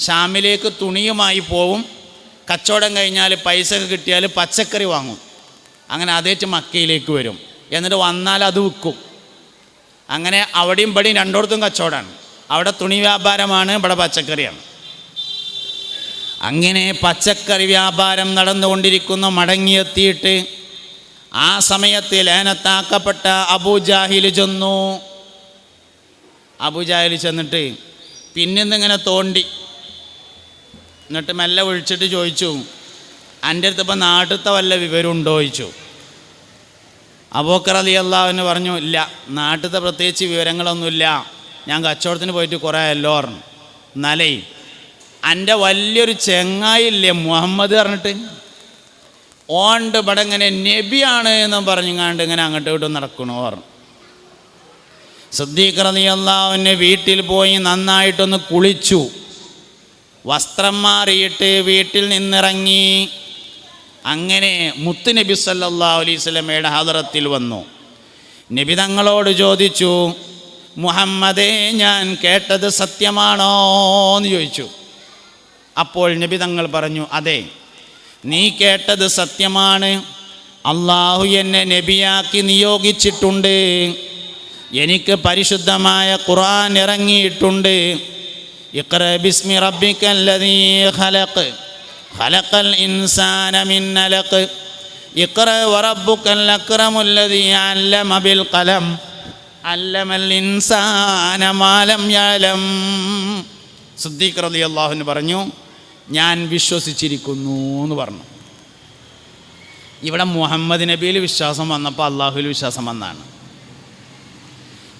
ഷാമിലേക്ക് തുണിയുമായി പോവും. കച്ചവടം കഴിഞ്ഞാൽ പൈസ കിട്ടിയാൽ പച്ചക്കറി വാങ്ങും. അങ്ങനെ അതേറ്റ് മക്കയിലേക്ക് വരും. എന്നിട്ട് വന്നാൽ അത് വിൽക്കും. അങ്ങനെ അവിടെയും ഇവിടെയും രണ്ടിടത്തും കച്ചവടമാണ്. അവിടെ തുണി വ്യാപാരമാണ് ഇവിടെ പച്ചക്കറിയാണ്. അങ്ങനെ പച്ചക്കറി വ്യാപാരം നടന്നുകൊണ്ടിരിക്കുന്ന. മടങ്ങിയെത്തിയിട്ട് ആ സമയത്ത് ലേനത്താക്കപ്പെട്ട അബൂജാഹിൽ ചെന്നു. അബൂജാഹിൽ ചെന്നിട്ട് പിന്നിന്നിങ്ങനെ തോണ്ടി. എന്നിട്ട് മെല്ലെ വിളിച്ചിട്ട് ചോദിച്ചു എന്റെ അടുത്ത് ഇപ്പം നാട്ടിലത്തെ വല്ല വിവരമുണ്ടോ? ചോദിച്ചു. അബോക്കർ അലി അള്ളാഹുവിന് പറഞ്ഞു ഇല്ല നാട്ടിലത്തെ പ്രത്യേകിച്ച് വിവരങ്ങളൊന്നുമില്ല. ഞാൻ കച്ചവടത്തിന് പോയിട്ട് കുറേ അല്ലോ പറഞ്ഞു. എന്നാലേ എന്റെ വലിയൊരു ചെങ്ങായില്ലേ മുഹമ്മദ്? പറഞ്ഞിട്ട് ഓണ്ട് ഇവിടെ ഇങ്ങനെ നബിയാണ് എന്നും പറഞ്ഞുങ്ങാണ്ട് ഇങ്ങനെ അങ്ങോട്ടും ഇങ്ങോട്ടും നടക്കണു പറഞ്ഞു. സിദ്ദീഖ് റതി അള്ളാഹുവിന്റെ വീട്ടിൽ പോയി നന്നായിട്ടൊന്ന് കുളിച്ചു. വസ്ത്രം മാറിയിട്ട് വീട്ടിൽ നിന്നിറങ്ങി. അങ്ങനെ മുത്ത് നബി സല്ലാ അലൈഹി സ്വലമയുടെ ഹദറത്തിൽ വന്നു. നബി തങ്ങളോട് ചോദിച്ചു മുഹമ്മദേ ഞാൻ കേട്ടത് സത്യമാണോ എന്ന് ചോദിച്ചു. അപ്പോൾ നബി തങ്ങൾ പറഞ്ഞു അതെ നീ കേട്ടത് സത്യമാണ്. അള്ളാഹു എന്നെ നബിയാക്കി നിയോഗിച്ചിട്ടുണ്ട്. എനിക്ക് പരിശുദ്ധമായ ഖുറാൻ ഇറങ്ങിയിട്ടുണ്ട്. ഇഖ്റ ബിസ്മി خلق ഖലഖ്. ഖലഖൽ ഇൻസാന മിൻ അലഖ് ഇഖ്റ വറബ്ബുക്കൽ അക്രമുല്ലദീ അല്ലമ ബിൽ ഖലം. അല്ലമൽ ഇൻസാന മാലം യഅലം സിദ്ദീഖ് റളിയല്ലാഹു പറഞ്ഞു ഞാൻ വിശ്വസിച്ചിരിക്കുന്നു എന്ന് പറഞ്ഞു. ഇവിടെ മുഹമ്മദ് നബിയിൽ വിശ്വാസം വന്നപ്പോൾ അള്ളാഹുവിൽ വിശ്വാസം വന്നാണ്.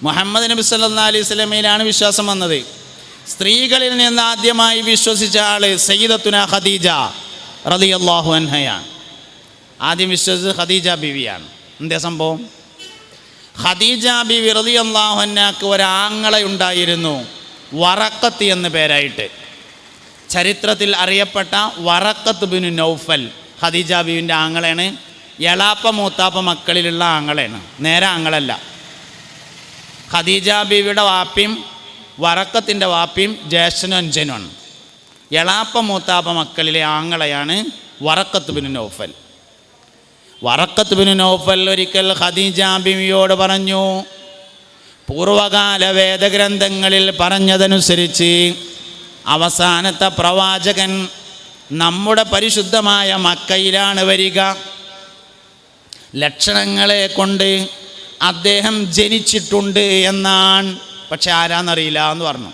മുഹമ്മദ് നബി സല്ലാ അലൈഹി സ്വലമയിലാണ് വിശ്വാസം വന്നത്. സ്ത്രീകളിൽ നിന്ന് ആദ്യമായി വിശ്വസിച്ച ആൾ സയ്യിദത്തുന ഖദീജ അള്ളാഹു അൻഹയാണ്. ആദ്യം വിശ്വസിച്ചത് ഖദീജ ബിവിയാണ്. എന്തേ സംഭവം? ഖദീജ ബിവി അള്ളാഹു അന്നക്ക് ഒരാങ്ങളെ ഉണ്ടായിരുന്നു വറക്കത്ത് എന്ന പേരായിട്ട്. ചരിത്രത്തിൽ അറിയപ്പെട്ട വറക്കത്ത് ബിനു നൗഫൽ ഖദീജ ബിവിന്റെ ആങ്ങളാണ് എളാപ്പ മൂത്താപ്പ മക്കളിലുള്ള ആങ്ങളാണ് നേരെ ആങ്ങളല്ല. ഖദീജ ബീവിയുടെ വാപ്പിയും വറക്കത്തിന്റെ വാപ്പിയും ജ്യേഷ്ഠനും അഞ്ചനുമാണ് എളാപ്പ മൂത്താപ്പ മക്കളിലെ ആങ്ങളയാണ് വറക്കത്ത് ബിനു നോഫൽ. വറക്കത്ത് ബിനു നോഫൽ ഒരിക്കൽ ഖദീജ ബീവിയോട് പറഞ്ഞു പൂർവകാല വേദഗ്രന്ഥങ്ങളിൽ പറഞ്ഞതനുസരിച്ച് അവസാനത്തെ പ്രവാചകൻ നമ്മുടെ പരിശുദ്ധമായ മക്കയിലാണ് വരിക. ലക്ഷണങ്ങളെ കൊണ്ട് അദ്ദേഹം ജനിച്ചിട്ടുണ്ട് എന്നാണ് പക്ഷെ ആരാന്നറിയില്ല എന്ന് പറഞ്ഞു.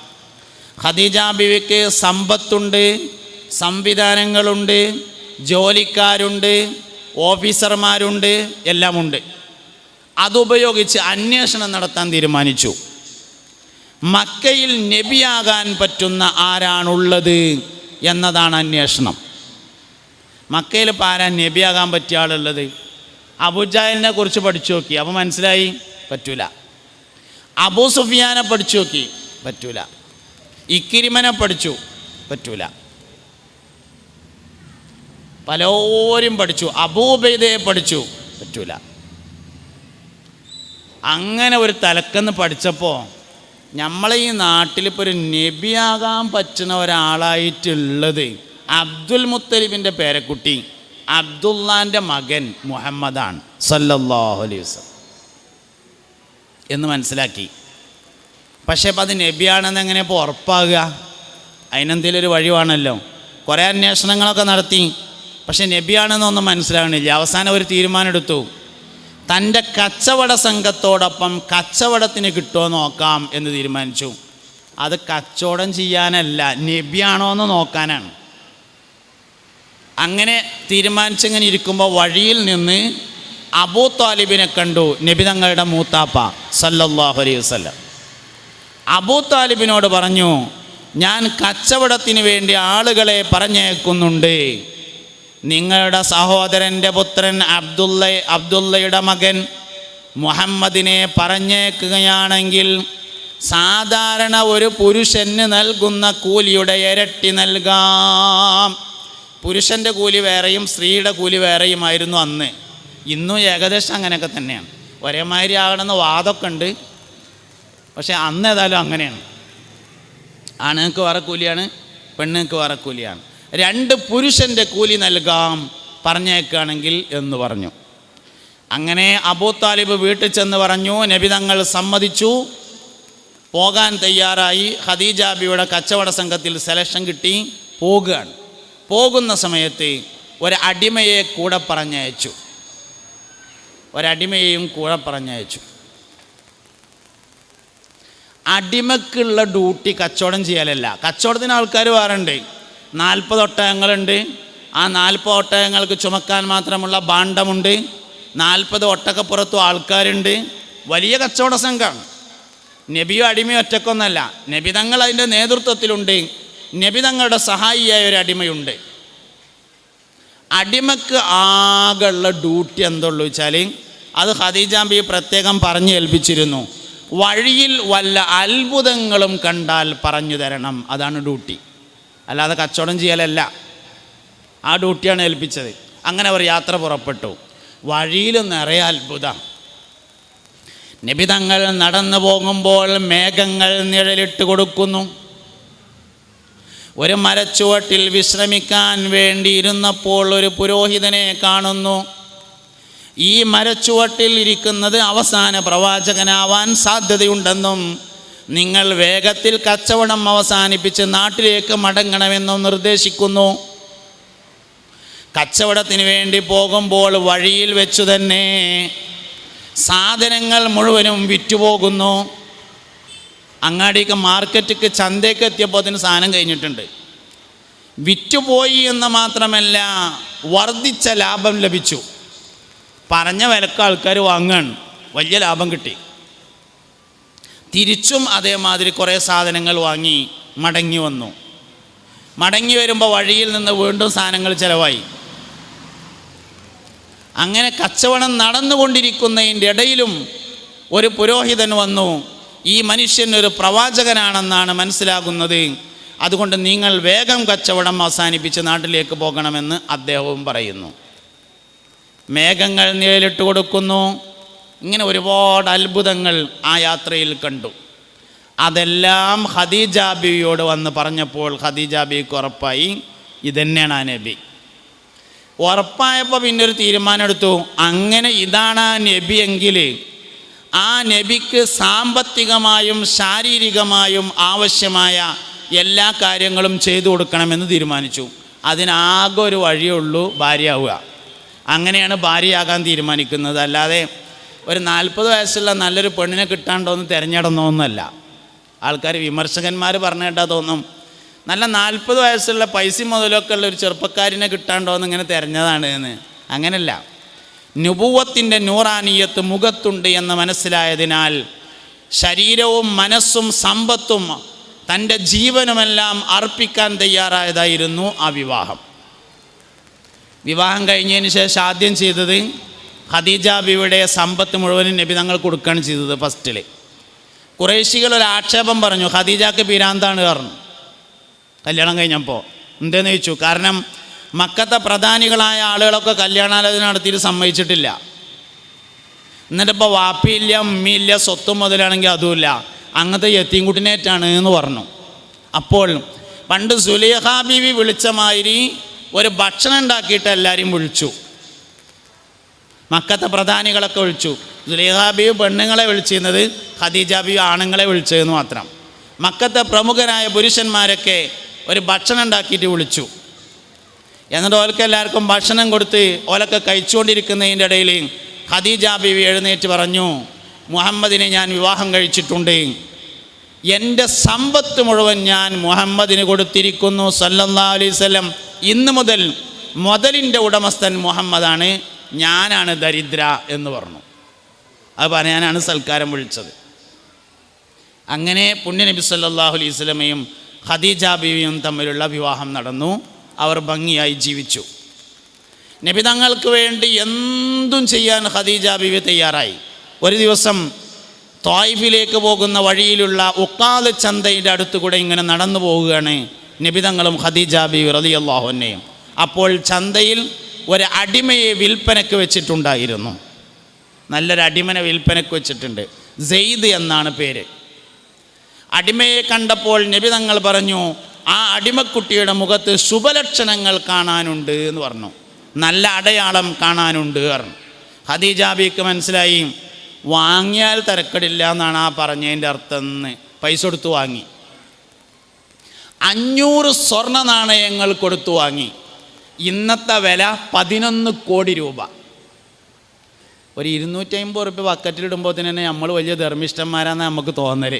ഖദീജ ബിവിക്ക് സമ്പത്തുണ്ട് സംവിധാനങ്ങളുണ്ട് ജോലിക്കാരുണ്ട് ഓഫീസർമാരുണ്ട് എല്ലാമുണ്ട്. അതുപയോഗിച്ച് അന്വേഷണം നടത്താൻ തീരുമാനിച്ചു. മക്കയിൽ നബിയാകാൻ പറ്റുന്ന ആരാണുള്ളത് എന്നതാണ് അന്വേഷണം. മക്കയിൽ ഇപ്പോൾ ആരാ നബിയാകാൻ പറ്റിയ ആളുള്ളത്? അബുജാലിനെ കുറിച്ച് പഠിച്ചു നോക്കി. അപ്പോൾ മനസ്സിലായി? പറ്റൂല. അബൂ സുഫിയാനെ പഠിച്ചു നോക്കി. പറ്റൂല. ഇക്കിരിമനെ പഠിച്ചു. പറ്റൂല. പലരും പഠിച്ചു. അബൂബൈദയെ പഠിച്ചു. പറ്റൂല. അങ്ങനെ ഒരു തലക്കെന്ന് പഠിച്ചപ്പോൾ നമ്മളെ ഈ നാട്ടിലിപ്പോൾ ഒരു നബിയാകാൻ പറ്റുന്ന ഒരാളായിട്ടുള്ളത് അബ്ദുൽ മുത്തലിബിന്റെ പേരക്കുട്ടി അബ്ദുല്ലാന്റെ മകൻ മുഹമ്മദാണ്. സല്ലല്ലാഹു അലൈഹി വസല്ലം. എന്ന് മനസ്സിലാക്കി. പക്ഷേ അപ്പം അത് നബിയാണെന്ന് എങ്ങനെ ഇപ്പോൾ ഉറപ്പാകുക? അതിനെന്തെങ്കിലും ഒരു വഴിവാണല്ലോ കുറേ അന്വേഷണങ്ങളൊക്കെ നടത്തി. പക്ഷേ നബിയാണെന്നൊന്നും മനസ്സിലാകണില്ല അവസാനം ഒരു തീരുമാനം എടുത്തു തന്റെ കച്ചവട സംഘത്തോടൊപ്പം കച്ചവടത്തിന് കിട്ടുമോ നോക്കാം എന്ന് തീരുമാനിച്ചു. അത് കച്ചവടം ചെയ്യാനല്ല നബിയാണോ എന്ന് നോക്കാനാണ്. അങ്ങനെ തീരുമാനിച്ചിങ്ങനെ ഇരിക്കുമ്പോൾ വഴിയിൽ നിന്ന് അബൂ താലിബിനെ കണ്ടു നബി തങ്ങളുടെ മൂത്താപ്പ സല്ലല്ലാഹു അലൈഹി വസല്ലം. അബൂ താലിബിനോട് പറഞ്ഞു ഞാൻ കച്ചവടത്തിന് വേണ്ടി ആളുകളെ പറഞ്ഞേക്കുന്നുണ്ട് നിങ്ങളുടെ സഹോദരന്റെ പുത്രൻ അബ്ദുള്ള അബ്ദുള്ളയുടെ മകൻ മുഹമ്മദിനെ പറഞ്ഞേക്കുകയാണെങ്കിൽ സാധാരണ ഒരു പുരുഷന് നൽകുന്ന കൂലിയുടെ ഇരട്ടി നൽകാം. പുരുഷന്റെ കൂലി വേറെയും സ്ത്രീയുടെ കൂലി വേറെയുമായിരുന്നു അന്ന്. ഇന്നും ഏകദേശം അങ്ങനെയൊക്കെ തന്നെയാണ്. ഒരേമാതിരി ആകണമെന്ന് വാദമൊക്കെ ഉണ്ട്. പക്ഷേ അന്ന് ഏതായാലും അങ്ങനെയാണ്. ആണുങ്ങൾക്ക് വേറെ കൂലിയാണ് പെണ്ണുങ്ങൾക്ക് വേറെ കൂലിയാണ്. രണ്ട് പുരുഷന്റെ കൂലി നൽകാം പറഞ്ഞേക്കുകയാണെങ്കിൽ എന്ന് പറഞ്ഞു. അങ്ങനെ അബൂ താലിബ് വീട്ടിൽ ചെന്ന് പറഞ്ഞു നബി തങ്ങൾ സമ്മതിച്ചു. പോകാൻ തയ്യാറായി. ഖദീജാബിയുടെ കച്ചവട സംഘത്തിൽ സെലക്ഷൻ കിട്ടി. പോകുകയാണ് പോകുന്ന സമയത്ത് ഒരു അടിമയെ കൂടെ പറഞ്ഞയച്ചു. ഒരടിമയെയും കൂടെ പറഞ്ഞയച്ചു. അടിമക്കുള്ള ഡ്യൂട്ടി കച്ചവടം ചെയ്യലല്ല. കച്ചവടത്തിന് ആൾക്കാർ വേറുണ്ട്. നാൽപ്പത് ഒട്ടകങ്ങളുണ്ട്. ആ നാൽപ്പത് ഒട്ടകങ്ങൾക്ക് ചുമക്കാൻ മാത്രമുള്ള ഭാണ്ഡമുണ്ട്. നാൽപ്പത് ഒട്ടക്കപ്പുറത്തും ആൾക്കാരുണ്ട്. വലിയ കച്ചവട സംഘമാണ് നബിയോ അടിമയോ ഒറ്റക്കൊന്നല്ല. നബി തങ്ങൾ അതിന്റെ നേതൃത്വത്തിലുണ്ട്. നബി തങ്ങളുടെ സഹായിയായ ഒരു അടിമയുണ്ട്. അടിമക്ക് ആകെയുള്ള ഡ്യൂട്ടി എന്തുള്ളൂ വെച്ചാൽ അത് ഖദീജാമ്പി പ്രത്യേകം പറഞ്ഞു ഏൽപ്പിച്ചിരുന്നു. വഴിയിൽ വല്ല അത്ഭുതങ്ങളും കണ്ടാൽ പറഞ്ഞു തരണം. അതാണ് ഡ്യൂട്ടി. അല്ലാതെ കച്ചവടം ചെയ്യലല്ല. ആ ഡ്യൂട്ടിയാണ് ഏൽപ്പിച്ചത്. അങ്ങനെ അവർ യാത്ര പുറപ്പെട്ടു. വഴിയിൽ നിറയെ അത്ഭുതം. നിബിതങ്ങൾ നടന്നു പോകുമ്പോൾ മേഘങ്ങൾ നിഴലിട്ട് കൊടുക്കുന്നു. ഒരു മരച്ചുവട്ടിൽ വിശ്രമിക്കാൻ വേണ്ടിയിരുന്നപ്പോൾ ഒരു പുരോഹിതനെ കാണുന്നു. ഈ മരച്ചുവട്ടിൽ ഇരിക്കുന്നത് അവസാന പ്രവാചകനാവാൻ സാധ്യതയുണ്ടെന്നും നിങ്ങൾ വേഗത്തിൽ കച്ചവടം അവസാനിപ്പിച്ച് നാട്ടിലേക്ക് മടങ്ങണമെന്നും നിർദ്ദേശിക്കുന്നു. കച്ചവടത്തിന് വേണ്ടി പോകുമ്പോൾ വഴിയിൽ വെച്ചു തന്നെ സാധനങ്ങൾ മുഴുവനും വിറ്റുപോകുന്നു. അങ്ങാടിക്ക് മാർക്കറ്റിക്ക് ചന്തയ്ക്ക് എത്തിയപ്പോൾ അതിന് സാധനം കഴിഞ്ഞിട്ടുണ്ട്. വിറ്റുപോയി എന്ന് മാത്രമല്ല വർദ്ധിച്ച ലാഭം ലഭിച്ചു. പറഞ്ഞ വിലക്ക് ആൾക്കാർ വാങ്ങണം. വലിയ ലാഭം കിട്ടി. തിരിച്ചും അതേമാതിരി കുറേ സാധനങ്ങൾ വാങ്ങി മടങ്ങി വന്നു. മടങ്ങി വരുമ്പോൾ വഴിയിൽ നിന്ന് വീണ്ടും സാധനങ്ങൾ ചിലവായി. അങ്ങനെ കച്ചവടം നടന്നുകൊണ്ടിരിക്കുന്നതിന്റെ ഇടയിലും ഒരു പുരോഹിതൻ വന്നു. ഈ മനുഷ്യൻ ഒരു പ്രവാചകനാണെന്നാണ് മനസ്സിലാകുന്നത്. അതുകൊണ്ട് നിങ്ങൾ വേഗം കച്ചവടം അവസാനിപ്പിച്ച് നാട്ടിലേക്ക് പോകണമെന്ന് അദ്ദേഹവും പറയുന്നു. മേഘങ്ങൾ നിഴലിട്ട് കൊടുക്കുന്നു. ഇങ്ങനെ ഒരുപാട് അത്ഭുതങ്ങൾ ആ യാത്രയിൽ കണ്ടു. അതെല്ലാം ഹദീജാബിയോട് വന്ന് പറഞ്ഞപ്പോൾ ഹദീജാബിക്ക് ഉറപ്പായി ഇതന്നെയാണ് ആ നബി. ഉറപ്പായപ്പോൾ പിന്നെ ഒരു തീരുമാനം എടുത്തു അങ്ങനെ ഇതാണ് ആ നബി എങ്കിൽ ആ നബിക്ക് സാമ്പത്തികമായും ശാരീരികമായും ആവശ്യമായ എല്ലാ കാര്യങ്ങളും ചെയ്തു കൊടുക്കണമെന്ന് തീരുമാനിച്ചു. അതിനാകെ ഒരു വഴിയുള്ളൂ ഭാര്യയാവുക. അങ്ങനെയാണ് ഭാര്യയാകാൻ തീരുമാനിക്കുന്നത്. അല്ലാതെ ഒരു നാൽപ്പത് വയസ്സുള്ള നല്ലൊരു പെണ്ണിനെ കിട്ടാണ്ടോ എന്ന് തിരഞ്ഞെടുന്നൊന്നുമല്ല. ആൾക്കാർ വിമർശകന്മാർ പറഞ്ഞു കേട്ടാൽ തോന്നും. നല്ല നാൽപ്പത് വയസ്സുള്ള പൈസ മുതലൊക്കെ ഉള്ള ഒരു ചെറുപ്പക്കാരിനെ കിട്ടാണ്ടോ എന്ന് ഇങ്ങനെ തിരഞ്ഞതാണ് എന്ന്. അങ്ങനല്ല. നുപൂവത്തിന്റെ നൂറാനീയത്ത് മുഖത്തുണ്ട് എന്ന് മനസ്സിലായതിനാൽ ശരീരവും മനസ്സും സമ്പത്തും തന്റെ ജീവനുമെല്ലാം അർപ്പിക്കാൻ തയ്യാറായതായിരുന്നു ആ വിവാഹം. വിവാഹം കഴിഞ്ഞതിന് ശേഷം ആദ്യം ചെയ്തത് ഖദീജ ബിയുടെ സമ്പത്ത് മുഴുവനും നബി തങ്ങൾ കൊടുക്കുകയാണ് ചെയ്തത് ഫസ്റ്റിൽ കുറേശികൾ ഒരു ആക്ഷേപം പറഞ്ഞു ഖദീജക്ക് പിരാന്താണ് കാരണം കല്യാണം കഴിഞ്ഞപ്പോൾ എന്തെന്ന് ചോദിച്ചു? കാരണം മക്കത്തെ പ്രധാനികളായ ആളുകളൊക്കെ കല്യാണാലോചന നടത്തിയിട്ട് സമ്മതിച്ചിട്ടില്ല. എന്നിട്ടിപ്പോൾ വാപ്പിയില്ല ഉമ്മയില്ല സ്വത്തും മുതലാണെങ്കിൽ അതുമില്ല. അങ്ങനത്തെ യത്തീംകുട്ടിനേറ്റാണ് എന്ന് പറഞ്ഞു. അപ്പോൾ പണ്ട് സുലേഹ ബീവി വിളിച്ച മാതിരി ഒരു ഭക്ഷണം ഉണ്ടാക്കിയിട്ട് എല്ലാവരെയും വിളിച്ചു. മക്കത്തെ പ്രധാനികളൊക്കെ വിളിച്ചു. ദുലേഹാബിയു പെണ്ണുങ്ങളെ വിളിച്ചിരുന്നത് ഹദീജാബിയു ആണുങ്ങളെ വിളിച്ചതെന്ന് മാത്രം. മക്കത്തെ പ്രമുഖരായ പുരുഷന്മാരൊക്കെ ഒരു ഭക്ഷണം ഉണ്ടാക്കിയിട്ട് വിളിച്ചു. എന്നിട്ട് ഓലക്ക് എല്ലാവർക്കും ഭക്ഷണം കൊടുത്ത് ഓലൊക്കെ കഴിച്ചുകൊണ്ടിരിക്കുന്നതിന്റെ ഇടയിൽ ഖദീജ ബീവി എഴുന്നേറ്റ് പറഞ്ഞു മുഹമ്മദിനെ ഞാൻ വിവാഹം കഴിച്ചിട്ടുണ്ട്. എന്റെ സമ്പത്ത് മുഴുവൻ ഞാൻ മുഹമ്മദിന് കൊടുത്തിരിക്കുന്നു സല്ലല്ലാ അലൈഹി വസല്ലം. ഇന്ന് മുതൽ മുതലിന്റെ ഉടമസ്ഥൻ മുഹമ്മദാണ് ഞാനാണ് ദരിദ്ര എന്ന് പറഞ്ഞു. അത് പറയാനാണ് സൽക്കാരം വിളിച്ചത്. അങ്ങനെ പുണ്യനബി സല്ലല്ലാഹു അലൈഹി വസല്ലമയും ഖദീജ ബീവിയും തമ്മിലുള്ള വിവാഹം നടന്നു. അവർ ഭംഗിയായി ജീവിച്ചു. നബി തങ്ങൾക്ക് വേണ്ടി എന്തും ചെയ്യാൻ ഖദീജ ബീവി തയ്യാറായി. ഒരു ദിവസം തോയ്ഫിലേക്ക് പോകുന്ന വഴിയിലുള്ള ഉക്കാൽ ചന്തയുടെ അടുത്തുകൂടെ ഇങ്ങനെ നടന്നു പോവുകയാണ് നബിതങ്ങളും ഖദീജ ബി റലി അള്ളാഹുനെയും അപ്പോൾ ചന്തയിൽ ഒരു അടിമയെ വിൽപ്പനയ്ക്ക് വെച്ചിട്ടുണ്ടായിരുന്നു. നല്ലൊരു അടിമനെ വിൽപ്പനയ്ക്ക് വെച്ചിട്ടുണ്ട്. സെയ്ദ് എന്നാണ് പേര്. അടിമയെ കണ്ടപ്പോൾ നബി തങ്ങൾ പറഞ്ഞു ആ അടിമക്കുട്ടിയുടെ മുഖത്ത് ശുഭലക്ഷണങ്ങൾ കാണാനുണ്ട് എന്ന് പറഞ്ഞു. നല്ല അടയാളം കാണാനുണ്ട് പറഞ്ഞു. ഹദീജാബിക്ക് മനസ്സിലായി വാങ്ങിയാൽ തിരക്കടില്ല എന്നാണ് ആ പറഞ്ഞതിന്റെ അർത്ഥം എന്ന്. പൈസ കൊടുത്ത് വാങ്ങി. അഞ്ഞൂറ് സ്വർണ നാണയങ്ങൾ കൊടുത്തു വാങ്ങി. ഇന്നത്തെ വില പതിനൊന്ന് കോടി രൂപ. ഒരു ഇരുന്നൂറ്റി അമ്പത് റുപ്യ ബക്കറ്റിലിടുമ്പോൾ തന്നെ നമ്മൾ വലിയ ധർമ്മിഷ്ടന്മാരാണെന്ന് നമുക്ക് തോന്നൽ.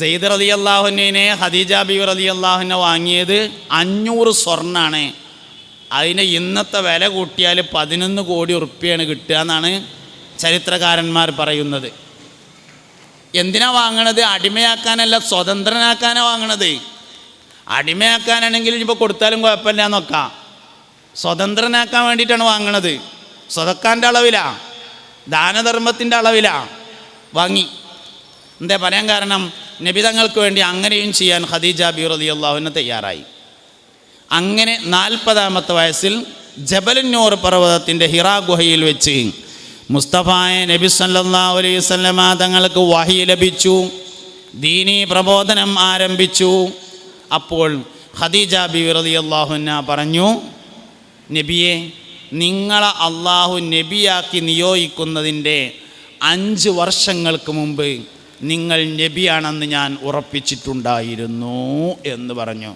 സെയ്ദ് റലി അള്ളാഹുനെ ഹദീജ ബി റലി അള്ളാഹുനെ വാങ്ങിയത് അഞ്ഞൂറ് സ്വർണാണ് അതിന് ഇന്നത്തെ വില കൂട്ടിയാൽ പതിനൊന്ന് കോടി ഉറുപ്പ്യാണ് കിട്ടുക എന്നാണ് ചരിത്രകാരന്മാർ പറയുന്നത്. എന്തിനാ വാങ്ങണത്? അടിമയാക്കാനല്ല സ്വതന്ത്രനാക്കാനാ വാങ്ങണത്. അടിമയാക്കാനാണെങ്കിൽ ഇപ്പോൾ കൊടുത്താലും കുഴപ്പമില്ല നോക്കാം സ്വതന്ത്രനാക്കാൻ വേണ്ടിയിട്ടാണ് വാങ്ങണത്. സ്വതക്കാന്റെ അളവിലാ. ദാനധർമ്മത്തിന്റെ അളവിലാ. വാങ്ങി. എന്താ പറയാൻ കാരണം? നബിതങ്ങൾക്ക് വേണ്ടി അങ്ങനെയും ചെയ്യാൻ ഖദീജ ബി അള്ളാഹുവിന് തയ്യാറായി. അങ്ങനെ നാൽപ്പതാമത്തെ വയസ്സിൽ ജബലന്നൂർ പർവതത്തിന്റെ ഹിറാ ഗുഹയിൽ വെച്ച് മുസ്തഫായ നബി സല്ലല്ലാഹു അലൈഹി വസല്ലമ തങ്ങൾക്ക് വഹി ലഭിച്ചു. ദീനീ പ്രബോധനം ആരംഭിച്ചു. അപ്പോൾ ഖദീജ ബിവി റളിയല്ലാഹു അൻഹ പറഞ്ഞു നബിയെ നിങ്ങളെ അള്ളാഹു നബിയാക്കി നിയോഗിക്കുന്നതിന്റെ അഞ്ച് വർഷങ്ങൾക്ക് മുമ്പ് നിങ്ങൾ നബിയാണെന്ന് ഞാൻ ഉറപ്പിച്ചിട്ടുണ്ടായിരുന്നു എന്ന് പറഞ്ഞു.